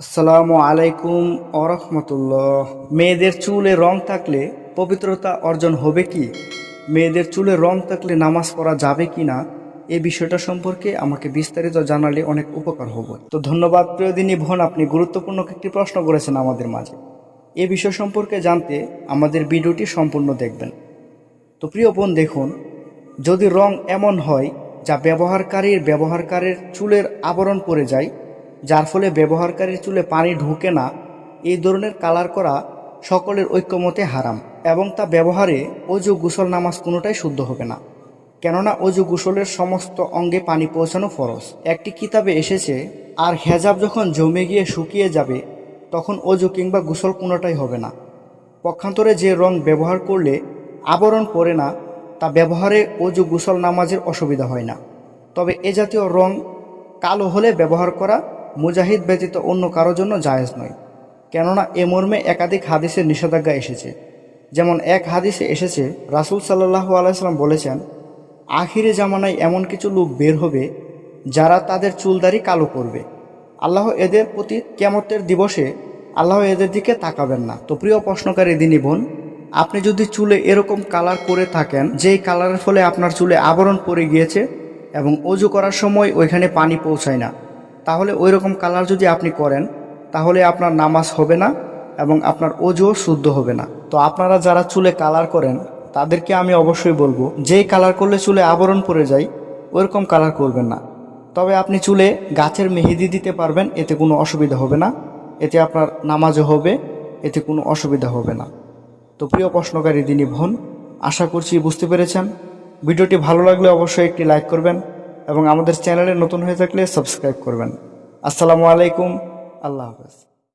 আসসালামু আলাইকুম আরহামতুল্লাহ মেয়েদের চুলে রং থাকলে পবিত্রতা অর্জন হবে কি? মেয়েদের চুলে রং থাকলে নামাজ পড়া যাবে কি না? এই বিষয়টা সম্পর্কে আমাকে বিস্তারিত জানালে অনেক উপকার হবে। তো ধন্যবাদ, প্রিয় দিনী বোন, আপনি গুরুত্বপূর্ণ একটি প্রশ্ন করেছেন আমাদের মাঝে। এ বিষয় সম্পর্কে জানতে আমাদের ভিডিওটি সম্পূর্ণ দেখবেন। তো প্রিয় বোন, দেখুন, যদি রং এমন হয় যা ব্যবহারকারীর ব্যবহারকারীর চুলের আবরণ পড়ে যায় যার ফলে ব্যবহারকারীর চুলে পানি ঢুকে না, এই ধরনের কালার করা সকলের ঐক্যমতে হারাম এবং তা ব্যবহারে অজু গুসল নামাজ কোনোটাই শুদ্ধ হবে না। কেননা অজু গুসলের সমস্ত অঙ্গে পানি পৌঁছানো ফরজ। একটি কিতাবে এসেছে, আর হেজাব যখন জমে গিয়ে শুকিয়ে যাবে, তখন অজু কিংবা গুসল কোনোটাই হবে না। পক্ষান্তরে যে রং ব্যবহার করলে আবরণ পড়ে না, তা ব্যবহারে অজু গুসল নামাজের অসুবিধা হয় না। তবে এ জাতীয় রং কালো হলে ব্যবহার করা মুজাহিদ ব্যতীত অন্য কারোর জন্য জায়েজ নয়। কেননা এ মর্মে একাধিক হাদিসের নিষেধাজ্ঞা এসেছে। যেমন এক হাদিসে এসেছে, রাসূল সাল্লাহু আলাইসাল্লাম বলেছেন, আখিরে জামানায় এমন কিছু লোক বের হবে, যারা তাদের চুলদারি কালো করবে। আল্লাহ এদের প্রতি কেমতের দিবসে আল্লাহ এদের দিকে তাকাবেন না। তো প্রিয় প্রশ্নকারী দিনী বোন, আপনি যদি চুলে এরকম কালার করে থাকেন, যেই কালারের ফলে আপনার চুলে আবরণ পড়ে গিয়েছে এবং অজু করার সময় ওইখানে পানি পৌঁছায় না তাহলে ওই রকম কালার যদি আপনি করেন, তাহলে আপনার নামাজ হবে না এবং আপনার অজুও শুদ্ধ হবে না। তো আপনারা যারা চুলে কালার করেন, তাদেরকে আমি অবশ্যই বলব, যেই কালার করলে চুলে আবরণ পড়ে যায়, ওইরকম কালার করবেন না। তবে আপনি চুলে গাছের মেহেদি দিতে পারবেন, এতে কোনো অসুবিধা হবে না। এতে আপনার নামাজও হবে, এতে কোনো অসুবিধা হবে না। তো প্রিয় প্রশ্নকারী দিনী বোন, আশা করছি বুঝতে পেরেছেন। ভিডিওটি ভালো লাগলে অবশ্যই একটি লাইক করবেন। এবং আমাদের চ্যানেলে নতুন হয়ে থাকলে সাবস্ক্রাইব করবেন। আসসালামু আলাইকুম। আল্লাহ হাফেজ।